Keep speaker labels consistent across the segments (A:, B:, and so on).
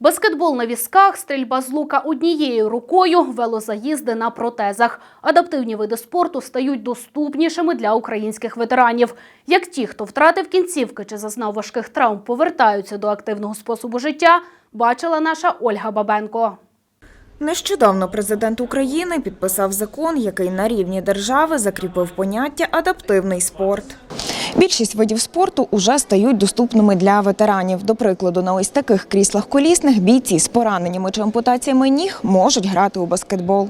A: Баскетбол на візках, стрільба з лука однією рукою, велозаїзди на протезах. Адаптивні види спорту стають доступнішими для українських ветеранів. Як ті, хто втратив кінцівки чи зазнав важких травм, повертаються до активного способу життя, бачила наша Ольга Бабенко.
B: Нещодавно президент України підписав закон, який на рівні держави закріпив поняття адаптивний спорт. Більшість видів спорту уже стають доступними для ветеранів. До прикладу, на ось таких кріслах колісних бійці з пораненнями чи ампутаціями ніг можуть грати у баскетбол.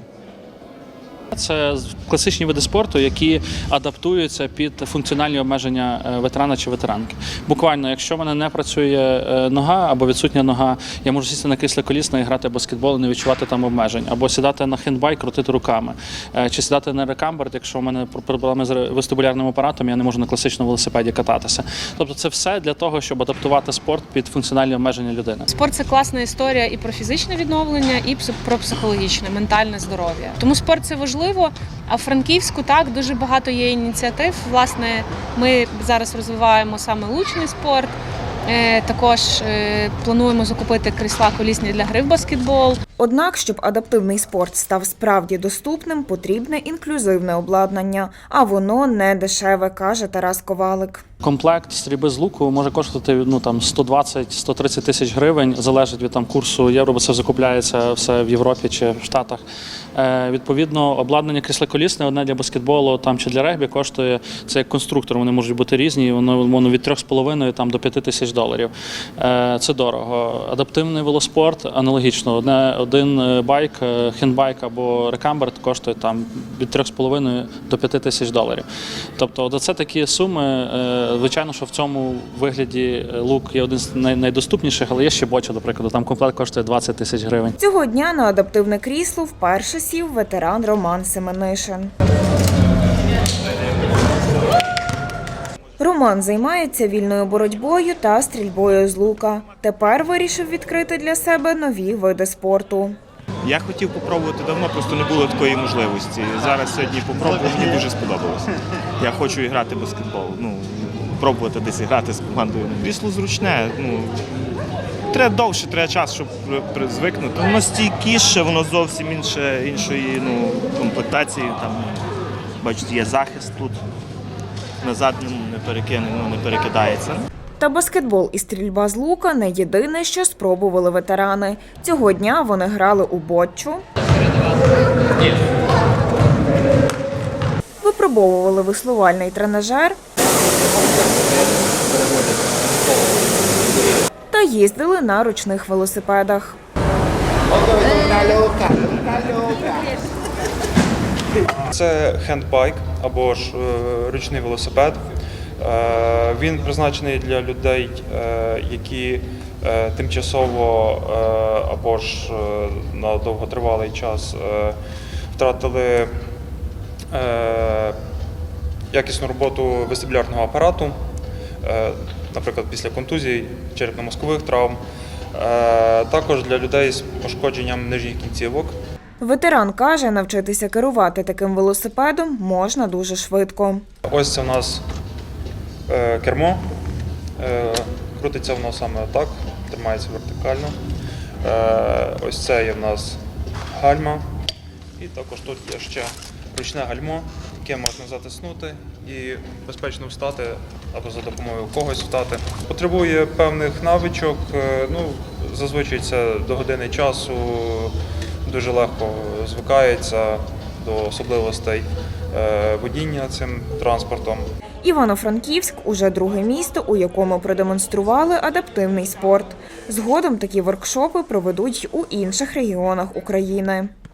C: Це класичні види спорту, які адаптуються під функціональні обмеження е, ветерана чи ветеранки. Буквально, якщо в мене не працює е, нога або відсутня нога, я можу сісти на крісло колісне і грати баскетбол і не відчувати там обмежень, або сідати на хендбайк, крутити руками, Е, чи сідати на рекамберт, якщо в мене проблеми з вестибулярним апаратом, я не можу на класичному велосипеді кататися. Тобто, це все для того, щоб адаптувати спорт під функціональні обмеження людини.
D: Спорт це класна історія і про фізичне відновлення, і про психологічне, ментальне здоров'я. Тому спорт це важливо. А в Франківську так дуже багато є ініціатив. Власне, ми зараз розвиваємо саме лучний спорт. Е, Також е, плануємо закупити крісла колісні для гри в баскетбол.
B: Однак, щоб адаптивний спорт став справді доступним, потрібне інклюзивне обладнання, а воно не дешеве, каже Тарас Ковалик.
C: Комплект стрільби з луку може коштувати ну там 120-130 тисяч гривень, залежить від там курсу євро, бо це закупляється все в Європі чи в Штатах. Е, відповідно, обладнання крісло-колісне одне для баскетболу там чи для регбі коштує це як конструктор. Вони можуть бути різні. Воно воно від 3,5 там до 5 тисяч доларів. Е, це дорого. Адаптивний велоспорт аналогічно. Одне один е, байк, е, хендбайк або рекамберт коштує там від 3,5 до 5 тисяч доларів. Тобто, це такі суми. Е, Звичайно, що в цьому вигляді е, лук є один з найдоступніших, але є ще боча, до прикладу. Там комплект коштує 20 тисяч гривень.
B: Цього дня на адаптивне крісло вперше сів ветеран Роман Семенишин. Роман займається вільною боротьбою та стрільбою з лука. Тепер вирішив відкрити для себе нові види спорту.
E: Я хотів попробувати давно, просто не було такої можливості. Зараз сьогодні попробував, мені дуже сподобалось. Я хочу грати в баскетбол. Ну, пробувати десь грати з командою. Крісло зручне. Ну, треба довше, треба час, щоб звикнути. Воно стійкіше, воно зовсім інше, іншої ну, комплектації. Там, бачите, є захист тут. Назад не перекине, ну, не перекидається.
B: Та баскетбол і стрільба з лука не єдине, що спробували ветерани. Цього дня вони грали у боччу. Випробовували веслувальний тренажер. Та їздили на ручних велосипедах.
F: Це хендбайк або ж е, ручний велосипед. Е, Він призначений для людей, е, які е, тимчасово або ж на довготривалий час втратили якісну роботу вестибулярного апарату, наприклад, після контузій, черепно-мозкових травм. Також для людей з пошкодженням нижніх кінцівок.
B: Ветеран каже, навчитися керувати таким велосипедом можна дуже швидко.
F: Ось це в нас кермо. Е, крутиться воно саме так, тримається вертикально. Е, ось це є в нас гальма. І також тут є ще ручне гальмо, яке можна затиснути і безпечно встати або за допомогою когось встати. Потребує певних навичок. е, Ну, зазвичай це до години часу дуже легко звикається до особливостей е, водіння цим транспортом.
B: Івано-Франківськ уже друге місто, у якому продемонстрували адаптивний спорт. Згодом такі воркшопи проведуть у інших регіонах України.